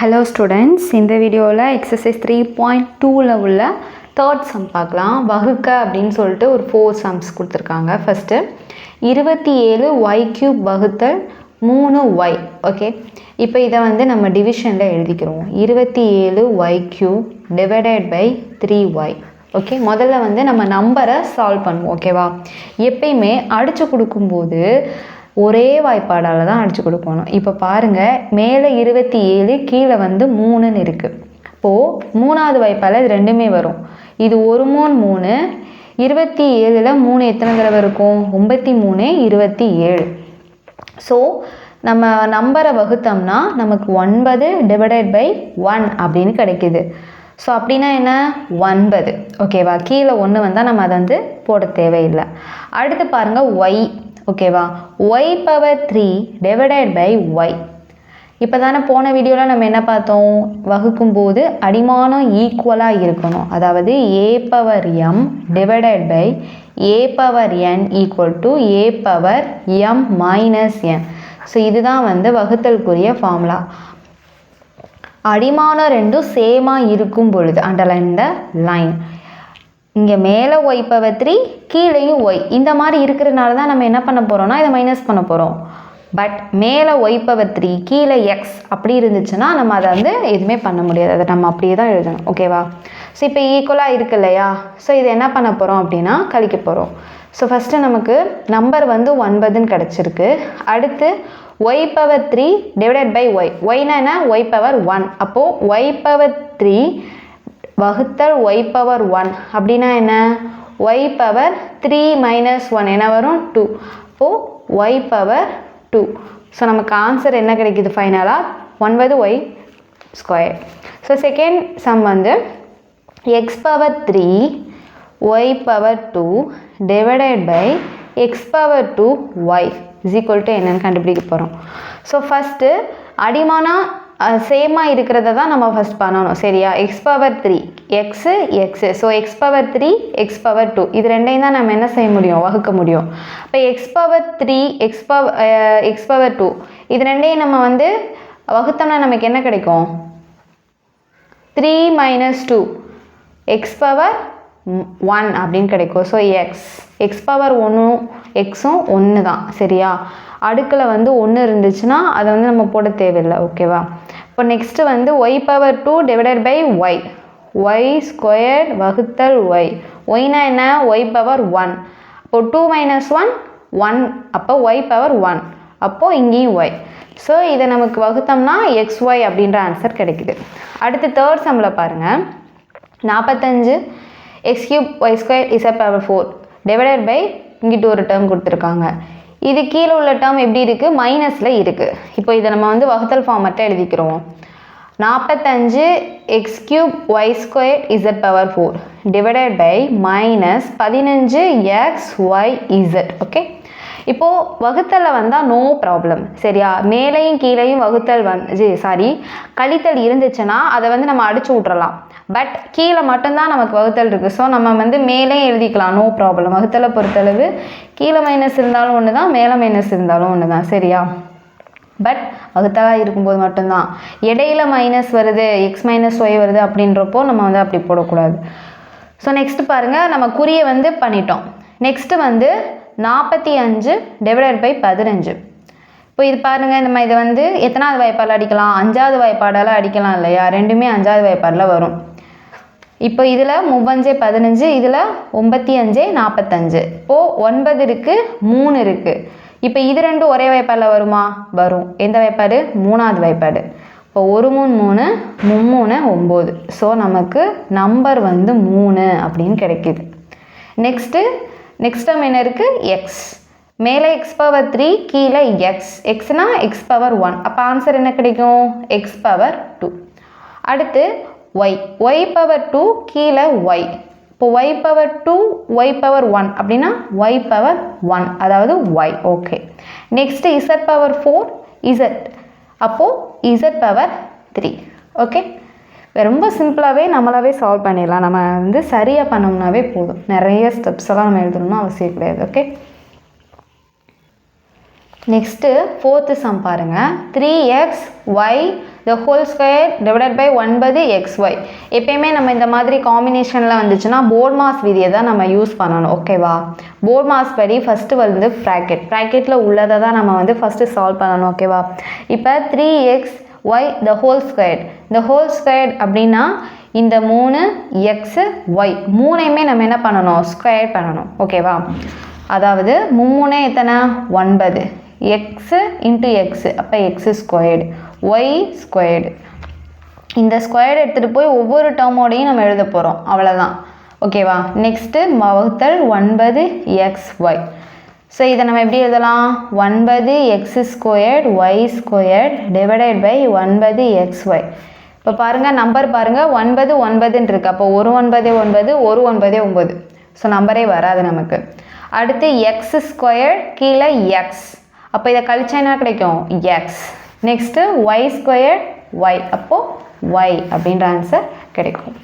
Hello students இந்த வீடியோவில் exercise three point டூவில் உள்ள தேர்ட் சம் பார்க்கலாம். வகுக்க அப்படின்னு சொல்லிட்டு ஒரு ஃபோர் சம்ஸ் கொடுத்துருக்காங்க. ஃபஸ்ட்டு இருபத்தி ஏழு ஒய் கியூப் வகுத்தல் மூணு ஒய் ஓகே இப்போ இதை வந்து நம்ம டிவிஷனில் எழுதிக்கிறோம். இருபத்தி ஏழு Y cube divided by three Y okay முதல்ல வந்து நம்ம நம்பரை சால்வ் பண்ணுவோம் ஓகேவா எப்பயுமே அடித்து கொடுக்கும்போது ஒரே வாய்ப்பாடால் தான் அடித்து கொடுக்கணும். இப்போ பாருங்கள் மேலே இருபத்தி ஏழு கீழே வந்து மூணுன்னு இருக்குது இப்போது மூணாவது வாய்ப்பால் இது ரெண்டுமே வரும். இது ஒரு மூணு மூணு இருபத்தி ஏழில் மூணு எத்தனை தடவை இருக்கும்? ஒம்பத்தி மூணு இருபத்தி ஏழு ஸோ நம்ம நம்பரை வகுத்தோம்னா நமக்கு ஒன்பது டிவைடட் பை ஒன் அப்படின்னு கிடைக்கிது. ஸோ அப்படின்னா என்ன? ஒன்பது. ஓகேவா கீழே ஒன்று வந்தால் நம்ம அதை வந்து போட தேவையில்லை. அடுத்து பாருங்கள் ஒய் ஓகேவா? Y power three divided by Y இப்போ தானே போன வீடியோவில் நம்ம என்ன பார்த்தோம்? வகுக்கும்போது அடிமானம் ஈக்குவலாக இருக்கணும். அதாவது A power M divided by A power N equal to A power M minus N so இதுதான் வந்து வகுத்தலுக்குரிய ஃபார்முலா அடிமானம் ரெண்டும் சேமாக இருக்கும் பொழுது அண்டர்லைன் த லைன் இங்கே மேலே ஒய் பவர் த்ரீ கீழேயும் ஒய் இந்த மாதிரி இருக்கிறனால தான் நம்ம என்ன பண்ண போகிறோம்னா இதை மைனஸ் பண்ண போகிறோம் பட் மேலே ஒய் பவர் த்ரீ கீழே எக்ஸ் அப்படி இருந்துச்சுன்னா நம்ம அதை வந்து எதுவுமே பண்ண முடியாது. அதை நம்ம அப்படியே தான் எழுதணும். ஓகேவா ஸோ இப்போ ஈக்குவலாக இருக்கு இல்லையா? ஸோ இது என்ன பண்ண போகிறோம் அப்படின்னா கழிக்க போகிறோம் ஸோ ஃபஸ்ட்டு நமக்கு நம்பர் வந்து ஒன்பதுன்னு கிடச்சிருக்கு. அடுத்து Y power three divided by Y ஒய்னா என்ன? ஒய் பவர் ஒன் அப்போது ஒய் பவர் த்ரீ வகுத்தல் ஒய் பவர் ஒன் அப்படின்னா என்ன? Y power three minus one என்ன வரும்? டூ அப்போது ஒய் பவர் டூ ஸோ நமக்கு ஆன்சர் என்ன கிடைக்குது ஃபைனலாக ஒன்பது Y square so second sum வந்து X power three Y power two divided by X power two Y is equal to என்னென்னு கண்டுபிடிக்க போகிறோம் ஸோ ஃபஸ்ட்டு அடிமானா சேமாக இருக்கிறத தான் நம்ம ஃபஸ்ட் பண்ணணும் சரியா? X power three X X so X power three X power two இது ரெண்டையும் தான் நம்ம என்ன செய்ய முடியும்? வகுக்க முடியும். இப்போ X power three X power X power two இது ரெண்டையும் நம்ம வந்து வகுத்தோம்னா நமக்கு என்ன கிடைக்கும்? Three minus two X power one அப்படின்னு கிடைக்கும். ஸோ எக்ஸ் எக்ஸ் பவர் ஒன்றும் எக்ஸும் ஒன்று தான். சரியா? அடுக்கில் வந்து ஒன்று இருந்துச்சுன்னா அதை வந்து நம்ம போட தேவையில்லை. ஓகேவா இப்போ நெக்ஸ்ட்டு வந்து y power two divided by y y square வகுத்தல் ஒய் ஒய்னா என்ன? ஒய் பவர் ஒன் இப்போ டூ மைனஸ் ஒன் ஒன் அப்போ ஒய் பவர் ஒன் அப்போது இங்கேயும் ஒய் ஸோ இதை நமக்கு வகுத்தோம்னா எக்ஸ் ஒய் அப்படின்ற ஆன்சர் கிடைக்குது. அடுத்து தேர்ட் சம்மில் பாருங்கள் நாற்பத்தஞ்சு X cube Y square Z power four divided by இங்கிட்டு ஒரு டேர்ம் கொடுத்துருக்காங்க. இது கீழே உள்ள டேர்ம் எப்படி இருக்குது மைனஸில் இருக்குது இப்போ இதை நம்ம வந்து வகுத்தல் ஃபார்மட்டை எழுதிக்கிறோம் நாற்பத்தஞ்சு X cube Y square Z power four divided by minus பதினஞ்சு எக்ஸ் ஒய் இசட் ஓகே இப்போது வகுத்தலில் வந்தால் நோ ப்ராப்ளம் சரியா? மேலேயும் கீழேயும் வகுத்தல் வந்து சாரி கழித்தல் இருந்துச்சுன்னா அதை வந்து நம்ம அடிச்சு விட்றலாம் பட் கீழே மட்டும்தான் நமக்கு வகுத்தல் இருக்குது ஸோ நம்ம வந்து மேலே எழுதிக்கலாம். நோ ப்ராப்ளம் வகுத்தலை பொறுத்தளவு கீழே மைனஸ் இருந்தாலும் ஒன்று தான் மேலே மைனஸ் இருந்தாலும் ஒன்று தான் சரியா? பட் வகுத்தலாக இருக்கும்போது மட்டும்தான். இடையில மைனஸ் வருது எக்ஸ் மைனஸ் ஒய் வருது அப்படின்றப்போ நம்ம வந்து அப்படி போடக்கூடாது. ஸோ நெக்ஸ்ட் பாருங்கள் நம்ம குறியை வந்து பண்ணிட்டோம். நெக்ஸ்ட்டு வந்து நாற்பத்தி அஞ்சு டிவைடட் பை பதினஞ்சு. இப்போ இது பாருங்கள் நம்ம இதை வந்து எத்தனாவது வாய்ப்பாடில் அடிக்கலாம்? அஞ்சாவது வாய்ப்பாடால் அடிக்கலாம் இல்லையா? ரெண்டுமே அஞ்சாவது வாய்ப்பாடில் வரும். இப்போ இதில் முப்பஞ்சே பதினஞ்சு இதில் ஒம்பத்தி அஞ்சே நாற்பத்தஞ்சு இப்போது ஒன்பது இருக்குது மூணு இருக்குது இப்போ இது ரெண்டும் ஒரே வாய்ப்பாடில் வருமா? வரும். எந்த வாய்ப்பாடு? மூணாவது வாய்ப்பாடு. இப்போ ஒரு மூணு மூணு மும்மூணு ஒம்பது. ஸோ நமக்கு நம்பர் வந்து மூணு அப்படின்னு கிடைக்கிது. நெக்ஸ்ட்டு நெக்ஸ்ட் டைம் என்ன இருக்குது எக்ஸ் மேலே எக்ஸ் பவர் த்ரீ கீழே எக்ஸ் எக்ஸ்னால் எக்ஸ் பவர் ஒன் அப்போ ஆன்சர் என்ன கிடைக்கும்? எக்ஸ் பவர் டூ அடுத்து ஒய் ஒய் பவர் டூ கீழே ஒய் இப்போ Y power two Y power one அப்படின்னா ஒய் பவர் ஒன் அதாவது Y okay next Z power four Z அப்போது இசட் பவர் த்ரீ ஓகே ரொம்ப சிம்பிளாகவே நம்மளாவே சால்வ் பண்ணிடலாம். நம்ம வந்து சரியாக பண்ணோம்னாவே போதும். நிறைய ஸ்டெப்ஸ் எல்லாம் நம்ம எழுதணும்னு அவசியம் கிடையாது. ஓகே நெக்ஸ்ட்டு ஃபோர்த்து சம் பாருங்கள் three X Y the whole square divided by ஒன்பது எக்ஸ் ஒய் எப்பயுமே நம்ம இந்த மாதிரி காம்பினேஷனில் வந்துச்சுன்னா போர்ட் மாஸ் விதியை தான் நம்ம யூஸ் பண்ணணும். ஓகேவா போர்ட் மாஸ் படி ஃபஸ்ட்டு வந்து ப்ராக்கெட் ப்ராக்கெட்டில் உள்ளதை தான் நம்ம வந்து ஃபஸ்ட்டு சால்வ் பண்ணணும். ஓகேவா இப்போ three X Y the whole square the whole square அப்படின்னா இந்த மூணு எக்ஸு ஒய் மூணையுமே நம்ம என்ன பண்ணணும்? ஸ்கொயர் பண்ணணும். ஓகேவா அதாவது மும்மூணே எத்தனை? ஒன்பது. எக்ஸு இன்ட்டு எக்ஸு அப்போ எக்ஸு ஸ்கொயர்டு ஒய் ஸ்கொயர்டு இந்த ஸ்கொயர்டு எடுத்துகிட்டு போய் ஒவ்வொரு டேர்மோடையும் நம்ம எழுத போகிறோம் அவ்வளோதான் ஓகேவா நெக்ஸ்ட்டு வகுத்தல் ஒன்பது எக்ஸ் ஒய் ஸோ இதை நம்ம எப்படி எழுதலாம்? ஒன்பது X squared Y squared divided by ஒன்பது எக்ஸ் ஒய் இப்போ பாருங்கள் நம்பர் பாருங்கள் ஒன்பது ஒன்பதுன்னு இருக்குது அப்போ ஒரு ஒன்பதே ஒன்பது ஒரு ஒன்பதே ஒம்பது ஸோ நம்பரே வராது நமக்கு. அடுத்து எக்ஸ் ஸ்கொயர் கீழே எக்ஸ் அப்போ இதை கழிச்சா என்ன கிடைக்கும்? X next Y square Y அப்போது ஒய் அப்படின்ற ஆன்சர் கிடைக்கும்.